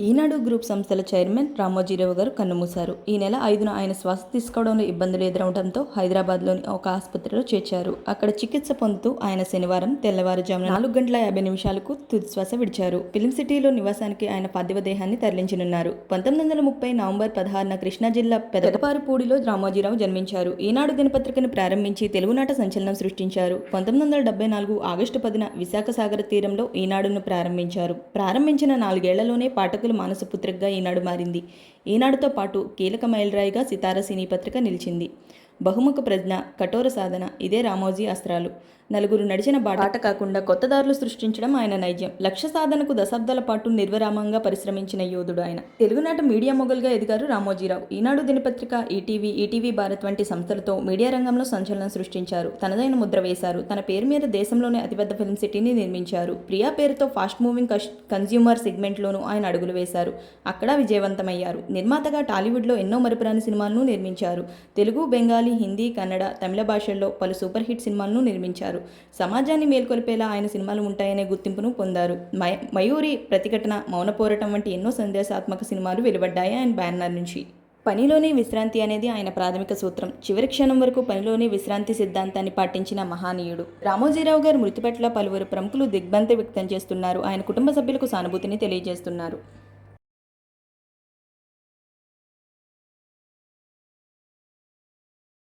ఈనాడు group సంస్థల chairman Ramoji Rao గారు కన్నుమూశారు. ఈ నెల ఐదున ఆయన శ్వాస తీసుకోవడంలో ఇబ్బందులు ఎదురవడంతో హైదరాబాద్లోని ఒక ఆసుపత్రిలో చేర్చారు. అక్కడ చికిత్స పొందుతూ ఆయన శనివారం తెల్లవారుజామున నాలుగు గంటల యాభై నిమిషాలకు తుదిశ్వాస విడిచారు. ఫిలిం సిటీలో నివాసానికి ఆయన పార్థివ దేహాన్ని తరలించనున్నారు. పంతొమ్మిది వందల ముప్పై నవంబర్ పదహారున కృష్ణా జిల్లా పెదపారుపూడిలో రామోజీరావు జన్మించారు. ఈనాడు దినపత్రికను ప్రారంభించి తెలుగునాట సంచలనం సృష్టించారు. పంతొమ్మిది వందల డెబ్బై నాలుగు ఆగస్టు పదిన విశాఖ సాగర తీరంలో ఈనాడును ప్రారంభించారు. ప్రారంభించిన నాలుగేళ్ళలోనే పాఠకులు మానసపుత్రికగా ఈనాడు మారింది. ఈనాడుతో పాటు కీలక మైలురాయిగా సితార సినీ పత్రిక నిలిచింది. బహుముఖ ప్రజ్ఞ కఠోర సాధన ఇదే రామోజీ అస్త్రాలు. నలుగురు నడిచిన బాట కాకుండా కొత్త దారులు సృష్టించడం ఆయన నైజం. లక్ష్య సాధనకు దశాబ్దాల పాటు నిర్విరామంగా పరిశ్రమించిన యోధుడు ఆయన. తెలుగునాట మీడియా మొగల్గా ఎదిగారు రామోజీరావు. ఈనాడు దినపత్రిక ఈటీవీ ఈటీవీ భారత్ వంటి సంస్థలతో మీడియా రంగంలో సంచలనం సృష్టించారు. తనదైన ముద్ర వేశారు. తన పేరు మీద దేశంలోనే అతిపెద్ద ఫిల్మ్ సిటీని నిర్మించారు. ప్రియా పేరుతో ఫాస్ట్ మూవింగ్ కన్స్యూమర్ సెగ్మెంట్లోనూ ఆయన అడుగులు వేశారు. అక్కడ విజయవంతమయ్యారు. నిర్మాతగా టాలీవుడ్లో ఎన్నో మరపురాని సినిమాలను నిర్మించారు. తెలుగు బెంగాలీ బెంగాలీ హిందీ కన్నడ తమిళ భాషల్లో పలు సూపర్ హిట్ సినిమాలను నిర్మించారు. సమాజాన్ని మేల్కొల్పేలా ఆయన సినిమాలు ఉంటాయనే గుర్తింపును పొందారు. మయ మయూరి ప్రతిఘటన మౌన పోరాటం వంటి ఎన్నో సందేశాత్మక సినిమాలు వెలువడ్డాయి ఆయన బ్యానర్ నుంచి. పనిలోనే విశ్రాంతి అనేది ఆయన ప్రాథమిక సూత్రం. చివరి క్షణం వరకు పనిలోనే విశ్రాంతి సిద్ధాంతాన్ని పాటించిన మహానీయుడు. రామోజీరావు గారు మృతి పట్ల పలువురు ప్రముఖులు దిగ్భ్రాంతి వ్యక్తం చేస్తున్నారు. ఆయన కుటుంబ సభ్యులకు సానుభూతిని తెలియజేస్తున్నారు.